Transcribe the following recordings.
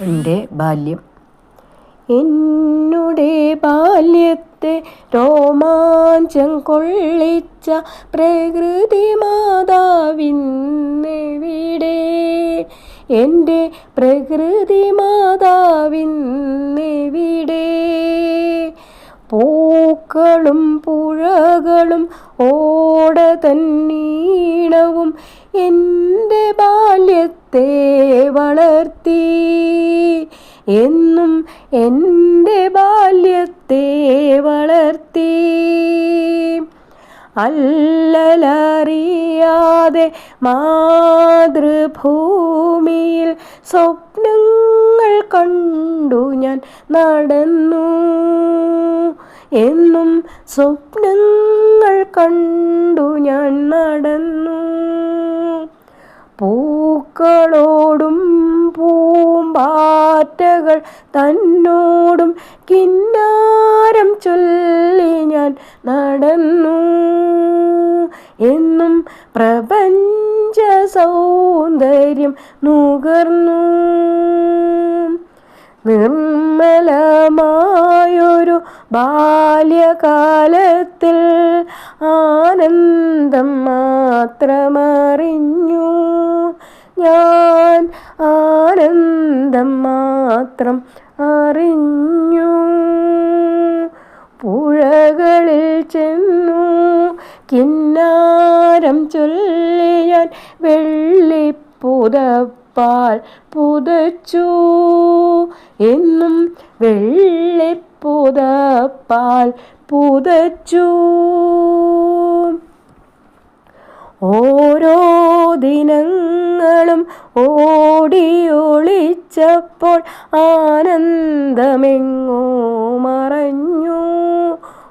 എന്റെ ബാല്യം. എന്നുടെ ബാല്യത്തെ രോമാഞ്ചം കൊള്ളിച്ച പ്രകൃതി മാതാവിന്നെവിടെ എന്റെ പ്രകൃതി മാതാവിന്നെവിടെ പൂക്കളും പുഴകളും ഓട തന്നീണവും എന്റെ ബാല്യത്തെ എന്നും എന്റെ ബാല്യത്തെ വളർത്തി. അല്ലലറിയാതെ മാതൃഭൂമിയിൽ സ്വപ്നങ്ങൾ കണ്ടു ഞാൻ നടന്നു. എന്നും സ്വപ്നങ്ങൾ കണ്ടു ഞാൻ നടന്നു. പൂക്കളോടും തന്നോടും കിന്നാരം ചൊല്ലി ഞാൻ നടന്നു. എന്നും പ്രപഞ്ച സൗന്ദര്യം നുകർന്നു. നിർമ്മലമായൊരു ബാല്യകാലത്തിൽ ആനന്ദം മാത്രമറിഞ്ഞു. ഞാൻ ആനന്ദം മാത്രം അറിഞ്ഞു. പുഴകളിൽ ചെന്നു കിന്നാരം ചൊല്ലിയാൻ വെള്ളി വെള്ളിപ്പുതപ്പാൽ പുതച്ചു. എന്നും വെള്ളിപ്പുതപ്പാൽ പുതച്ചു. ഓരോ ദിനങ്ങളും ഓടിയൊളിച്ചപ്പോൾ ആനന്ദമെങ്ങോ മറഞ്ഞു.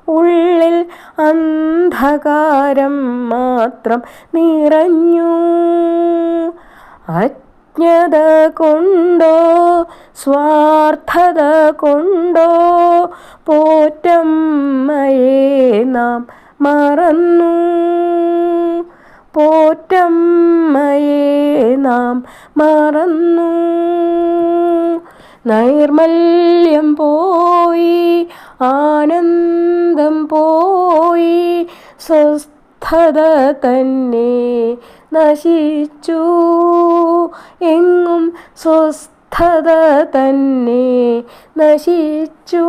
ഉള്ളിൽ അന്ധകാരം മാത്രം നിറഞ്ഞു. അജ്ഞത കൊണ്ടോ സ്വാർത്ഥത കൊണ്ടോ പോറ്റമ്മയെ നാം മറന്നു. പോറ്റമ്മയെ നാം മറന്നു. നൈർമല്യം പോയി ആനന്ദം പോയി സ്വസ്ഥത തന്നെ നശിച്ചു. എങ്ങും സ്വസ്ഥത തന്നെ നശിച്ചു.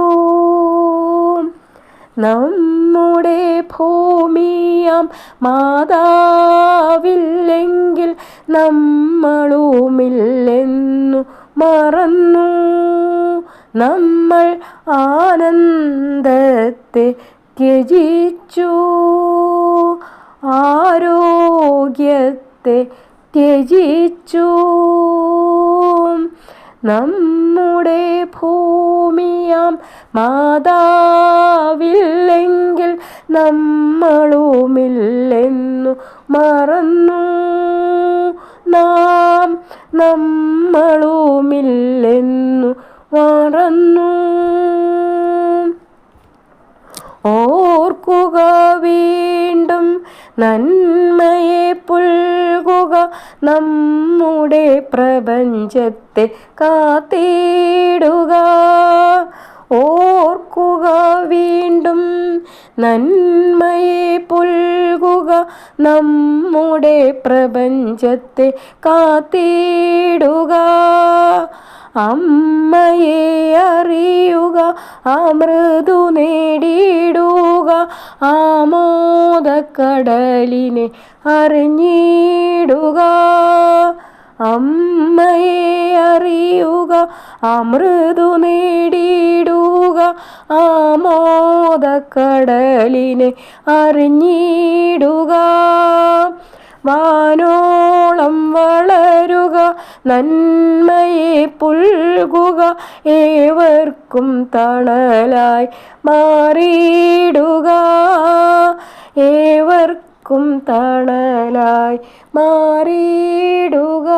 നമ്മുടെ ഭൂമിയാം മാതാവില്ലെങ്കിൽ നമ്മളുമില്ലെന്നു മറന്നു. നമ്മൾ ആനന്ദത്തെ ത്യജിച്ചു. ആരോഗ്യത്തെ ത്യജിച്ചു. നമ്മുടെ ഭൂമിയാം മാതാവില്ലെങ്കിൽ നമ്മളുമില്ലെന്നു മറന്നു. നാം നമ്മളുമില്ലെന്നു മറന്നു. ഓർക്കുക വീണ്ടും നന്മയെ നമ്മുടെ പ്രപഞ്ചത്തെ കാത്തിടുക. ഓർക്കുക വീണ്ടും നന്മയെ പുൽകുക. നമ്മുടെ പ്രപഞ്ചത്തെ കാത്തിടുക. അമ്മയെ അറിയുക അമൃതു നേടിയിടുക ആമോദക്കടലിനെ അറിഞ്ഞിടുക. അമ്മയെ അറിയുക അമൃതു നേടിയിടുക ആമോദക്കടലിനെ അറിഞ്ഞിടുക. വാനോളം വളരുക നന്മയെ പുൽകുക ഏവർക്കും തണലായി മാറിയിടുക. ഏവർക്കും തണലായി മാറിയിടുക.